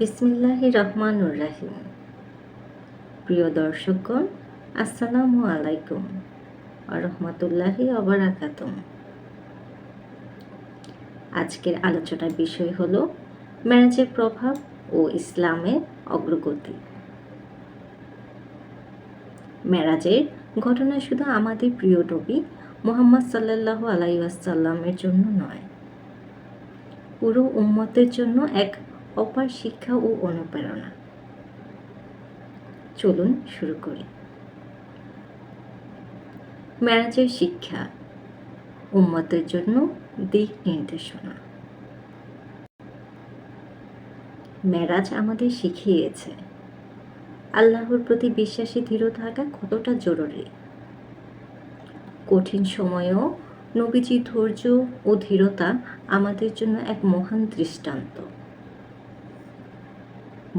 বিসমিল্লাহ রহমানুর রাহিম। প্রিয় দর্শকগণ, আসসালামু আলাইকুম রহমতুল্লাহি অবরাকাতুম আজকের আলোচনার বিষয় হলো ম্যারেজের প্রভাব ও ইসলামের অগ্রগতি। মেরাজের ঘটনা শুধু আমাদের প্রিয় নবী মোহাম্মদ সাল্লাহ আলাইসাল্লামের জন্য নয়, পুরো উম্মতের জন্য এক অপার শিক্ষা ও অনুপ্রেরণা। চলুন শুরু করি। ম্যারেজের শিক্ষা উম্মতের জন্য দিক নির্দেশনা। মেরাজ আমাদের শিখিয়েছে, আল্লাহর প্রতি বিশ্বাসী দৃঢ় থাকা কতটা জরুরি? কঠিন সময়েও নবীজি ধৈর্য ও ধীরতা আমাদের জন্য এক মহান দৃষ্টান্ত।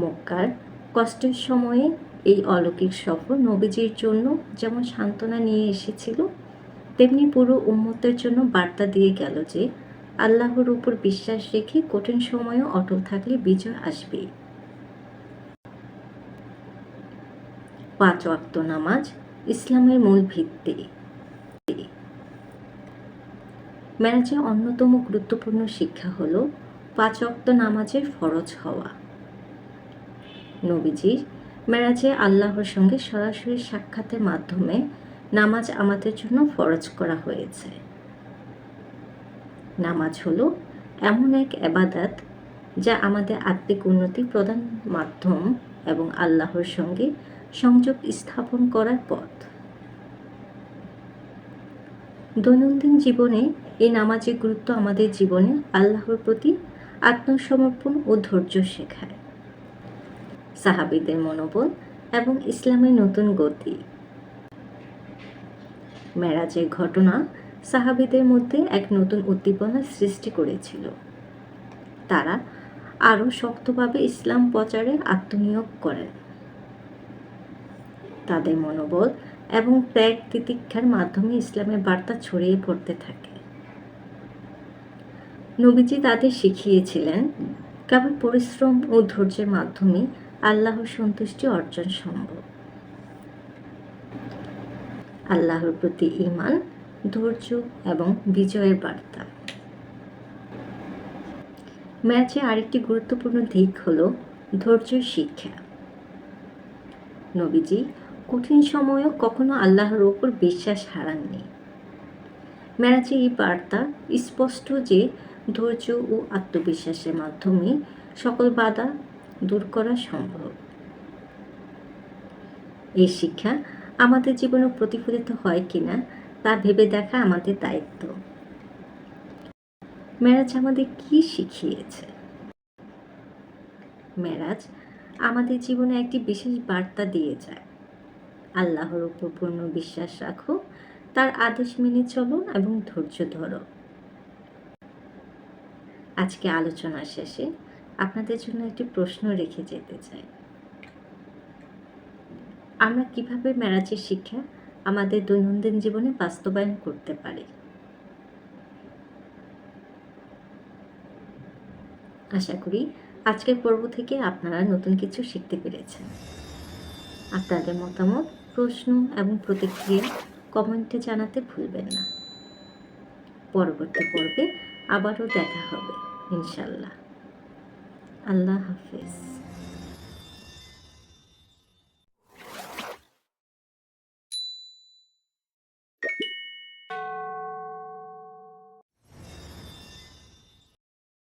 মক্কার কষ্টের সময়ে এই অলৌকিক সফর নবীজির জন্য যেমন সান্ত্বনা নিয়ে এসেছিল, তেমনি পুরো উম্মতের জন্য বার্তা দিয়ে গেল যে আল্লাহর উপর বিশ্বাস রেখে কঠিন সময়েও অটল থাকলে বিজয় আসবে। পাঁচ ওয়াক্ত নামাজ ইসলামের মূল ভিত্তি। ম্যারেজের অন্যতম গুরুত্বপূর্ণ শিক্ষা হল পাঁচ ওয়াক্ত নামাজের ফরজ হওয়া। নবীজির মেরাজে আল্লাহর সঙ্গে সরাসরি সাক্ষাতের মাধ্যমে নামাজ আমাদের জন্য ফরজ করা হয়েছে। নামাজ হলো এমন এক এবাদাত যা আমাদের আত্মিক উন্নতি প্রদান মাধ্যম এবং আল্লাহর সঙ্গে সংযোগ স্থাপন করার পথ। দৈনন্দিন জীবনে এই নামাজের গুরুত্ব আমাদের জীবনে আল্লাহর প্রতি আত্মসমর্পণ ও ধৈর্য শেখায়। সাহাবিদের মনোবল এবং ইসলামের নতুন গতি। মেরাজের ঘটনা সাহাবিদের মধ্যে এক নতুন উদ্দীপনা সৃষ্টি করেছিল। তারা আরও শক্তভাবে ইসলাম প্রচারে আত্মনিয়োগ করেন। তাদের মনোবল এবং ত্যাগ তিতিক্ষার মাধ্যমে ইসলামের বার্তা ছড়িয়ে পড়তে থাকে। নবীজি তাদের শিখিয়েছিলেন কেবল পরিশ্রম ও ধৈর্যের মাধ্যমে আল্লাহর সন্তুষ্টি অর্জন সম্ভব। আল্লাহর প্রতি ইমান ধৈর্য এবং বিজয়ের বার্তা। ম্যাচে আরেকটি গুরুত্বপূর্ণ দিক হল ধৈর্যের শিক্ষা। নবীজি কঠিন সময়েও কখনো আল্লাহর ওপর বিশ্বাস হারাননি। ম্যাচে এই বার্তা স্পষ্ট যে ধৈর্য ও আত্মবিশ্বাসের মাধ্যমে সকল বাধা দূর করা সম্ভব। এই শিক্ষা আমাদের জীবনে প্রতিফলিত হয় কিনা তা ভেবে দেখা আমাদের দায়িত্ব। মেরাজ আমাদের কি শিখিয়েছে? মেরাজ আমাদের জীবনে একটি বিশেষ বার্তা দিয়ে যায়। আল্লাহর উপর পূর্ণ বিশ্বাস রাখো, তার আদেশ মেনে চলো এবং ধৈর্য ধরো। আজকে আলোচনা শেষে আপনাদের জন্য একটি প্রশ্ন রেখে যেতে চাই। আমরা কীভাবে ম্যারাজের শিক্ষা আমাদের দৈনন্দিন জীবনে বাস্তবায়ন করতে পারি? আশা করি আজকের পর্ব থেকে আপনারা নতুন কিছু শিখতে পেরেছেন। আপনাদের মতামত, প্রশ্ন এবং প্রতিক্রিয়া কমেন্টে জানাতে ভুলবেন না। পরবর্তী পর্বে আবারও দেখা হবে, ইনশাল্লাহ। আল্লাহ হাফিজ।